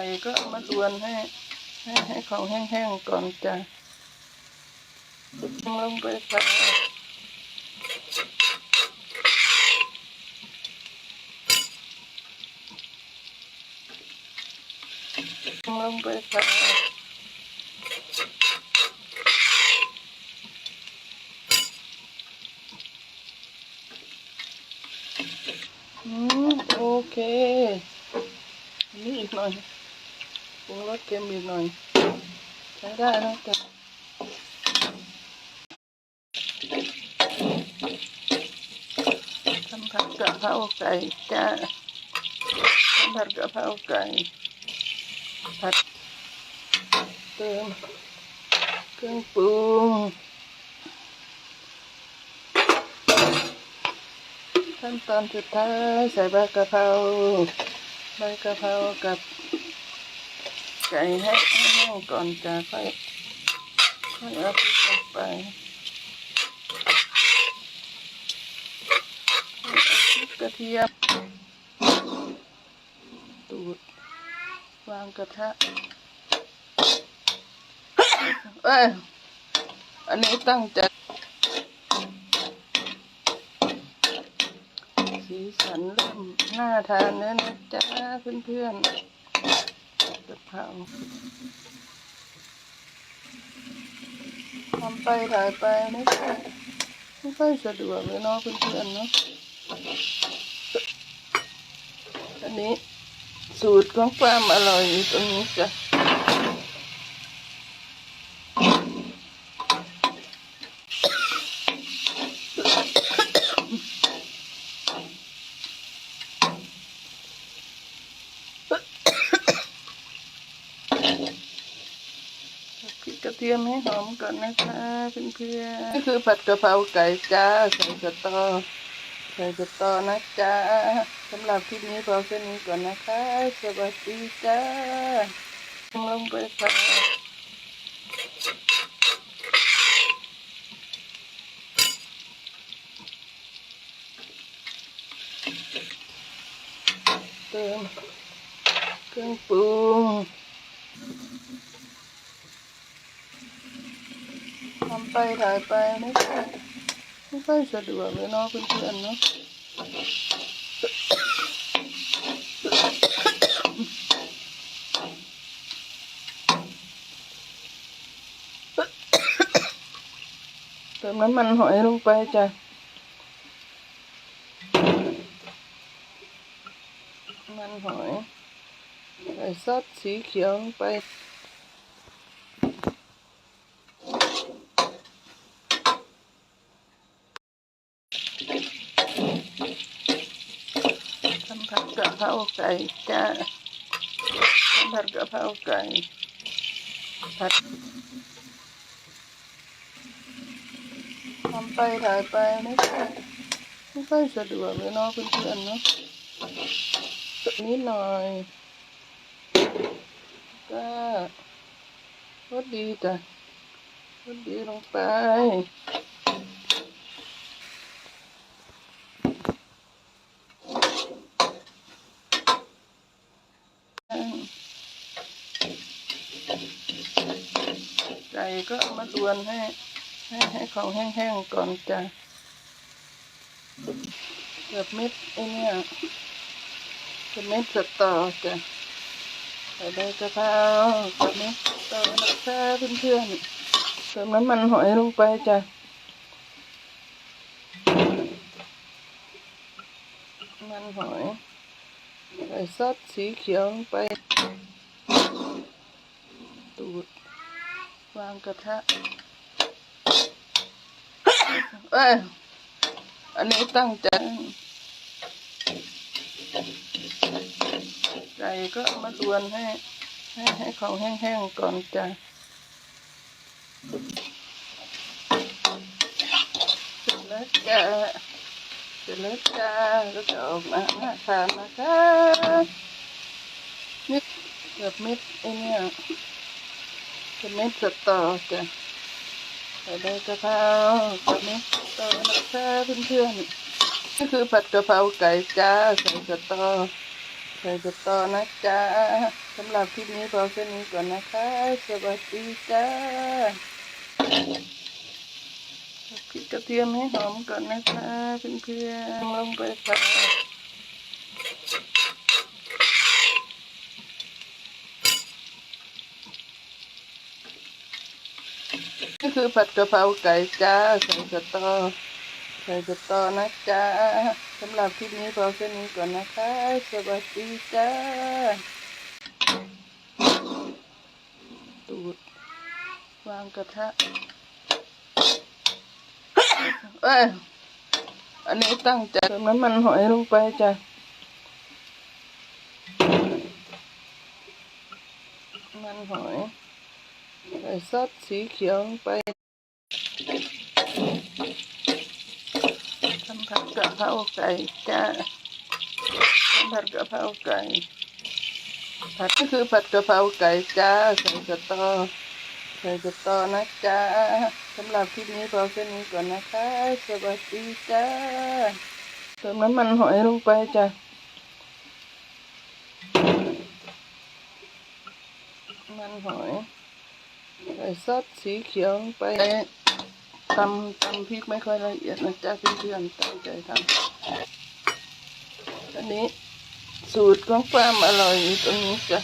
ก่ก็เอามาลวนให้ให้ให้ของแห้งๆก่อนจ้ะลงไปใส่ลงไปใส่อืมโอเคนี่อีกหน่อย รุงรสเค็มอีกหน่อยใช้ได้แล้วจ้ะทำผัดกะเพราไก่จ้าทำผัดกะเพราไก่ผัดเติมเครื่องปรุงขั้นตอนสุดท้ายใส่ใบกะเพราใบกะเพรากับ ไก่ให้แห้งก่อนจะค่อยค่อยเอาพริกลงไปพริกกระเทียมตูดวางกระทะเอ้ยอันนี้ตั้งใจสีสันเริ่มน่าทานแล้วนะจ๊ะเพื่อนๆ เพราทำไปถ่ายไปไม่ค่อยไม่ค่อยสะดวกเลยเนาะเพื่อนๆเนาะอันนี้สูตรของความอร่อยอยู่ตรงนี้จ้ะ ริกกระเทียมให้หอมก่อนนะคะเพื่อนๆนี่คือผัดกะเพราไก่จ้าใส่สตอใส่สตอนะจ๊ะสำหรับคลิปนี้พอแค่นี้ก่อนนะคะ สวัสดีจ้าลงไปใส่เติมเครื่องปรุงทำไป ถ่ายไปไม่ค่อยไม่ค่อยสะดวกเลยเนาะเพื่อนๆเนาะเติมน้ำมันหอยลงไปจ้ะมันหอยใส่ซอสสีเขียวลงไป ทำผัดกะเพราไก่จ้าทำผัดกะเพราไก่ผัดทำไปถ่ายไปไม่ค่อยไม่ค่อยสะดวกเลยเนาะเพื่อนๆเนาะนิดหน่อยก็รสดีจ้ะรสดีลงไปไก่ก็เอามาลวนให้ ให้ให้ของแห้งๆก่อนจ้ะเกือบเม็ดไอ้เนี่ยเกือบเม็ดสตอจ้ะใส่ใบกะเพรากับเม็ดตอนะคะเพื่อนๆเติมน้ำมันหอยลงไปจ้ะมันหอยใส่ซอสสีเขียวลงไป ตูด วางกระทะ เอ้ย อันนี้ตั้งใจไก่ก็มาลวนให้ ให้ให้ของแห้งๆก่อนจ้ะเสร็จแล้วจ้ะเสร็จแล้วจ้าก็จะออกมาหน้าทานนะคะนี่เกือบม็ดไอเนี่ย กือบเม็ดสตอจ้ะใส่ใบกะเพรากับนี้ต่อนะคะเพื่อนๆนี่คือผัดกะเพราไก่จ้าใส่สตอใส่สตอนะจ๊ะสำหรับคลิปนี้พอแค่นี้ก่อนนะคะ สวัสดีจ้าพริกกระเทียมให้หอมก่อนนะคะเพื่อนๆลงไปค่ะนี่ คือผัดกะเพราไก่จ้าใส่สตอใส่สตอนะจ๊ะสำหรับคลิปนี้พอแค่นี้ก่อนนะคะ สวัสดีจ้าตูดวางกระทะเอ้ยอันนี้ตั้งใจเติมน้ำมันหอยลงไปจ้ะ มันหอย ใส่ ซอสสีเขียวลงไปทำผัดกะเพราไก่จ้าทำผัดกะเพราไก่ผัดก็คือผัดกะเพราไก่จ้าใส่สตอใส่สตอนะจ้าสำหรับคลิปนี้พอแค่นี้ก่อนนะคะ สวัสดีจ้าเติมน้ำมันหอยลงไปจ้ะมันหอย ใส่ซอสสีเขียวไปตำตำพริกไม่ค่อยละเอียดนะจ๊ะเพื่อนๆตั้งใจทำอันนี้สูตรของความอร่อยอยู่ตรงนี้จ้ะ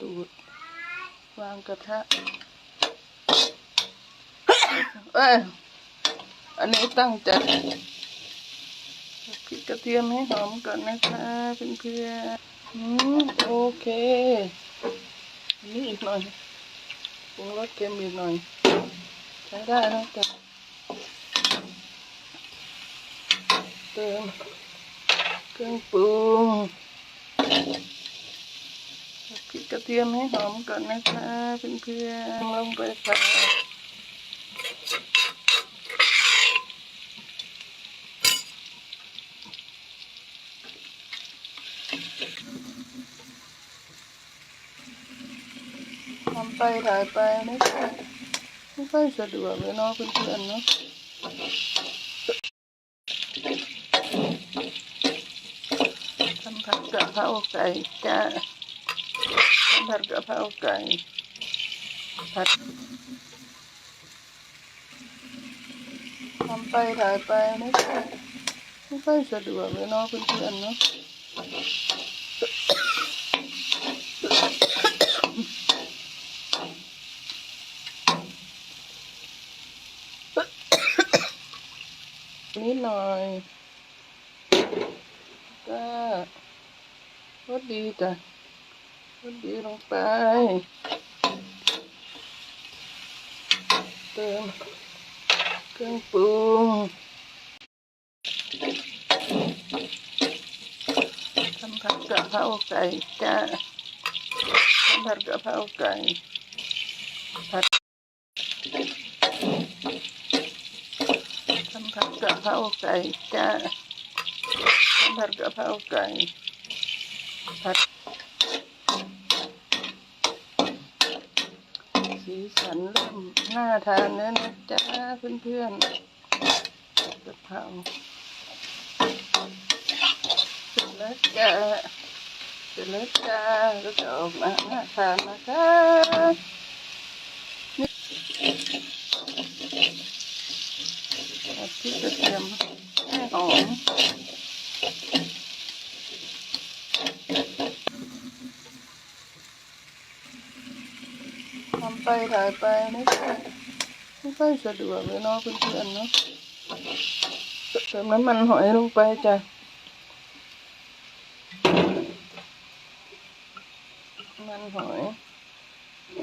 ตูดวางกระทะเอ้ยอันนี้ตั้งใจ กระเทียมให้หอมก่อนนะคะเพื่อนๆอืมโอเคนนี้อีกหน่อยปรุงรสเค็มอีกหน่อย ใช้ได้แล้วจ้ะเติมเครื่องปรุงพริกกระเทียมให้หอมก่อนนะคะเพื่อนๆลงไปค่ะ ไปถ่ายไปไม่ค่อยไม่ค่อยสะดวกเลยเนาะเพื่อนๆเนาะทำผัดกะเพราไก่จ้าทำผัดกะเพราไก่ผัดทำไปถ่ายไปไม่ค่อยไม่ค่อยสะดวกเลยเนาะเพื่อนๆเนาะ นิดหน่อย ก็รสดีจ้ะรสดีลงไป เติมเครื่องปรุงทำผัดกะเพราไก่จ้าทำผัดกะเพราไก่ผัด ทำ ผัดกะเพราไก่จ้าผัดกะเพราไก่ผัดสีสันเริ่มน่าทานแล้วนะจ้าเพื่อนๆกะเพราเสร็จแล้วจ้าเสร็จแล้วจ้าก็จะออกมาน่าทานนะคะ เอาพริกกระเทียมให้หอมทำไปถ่ายไปไม่ค่อยไม่ค่อยสะดวกเลยเนาะเพื่อนๆเนาะเติมน้ำมันหอยลงไปจ้ะมันหอย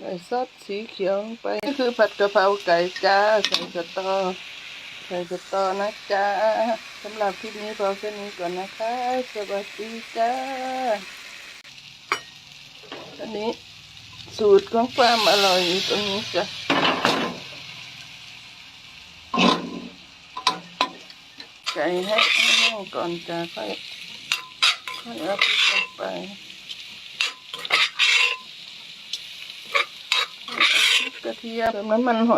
ใส่ซอสสีเขียวลงไปนี่คือผัดกะเพราไก่จ้าใส่สตอ ใส่สตอนะจ้าสำหรับคลิปนี้พอแค่นี้ก่อนนะคะ สวัสดีจ้าอันนี้สูตรของความอร่อยอยู่ตรงนี้จ้ะไก่ให้แห้งก่อนจ้ะค่อยค่อยเอาพริกลงไปกกระเทียมเติมน้ำมันหอย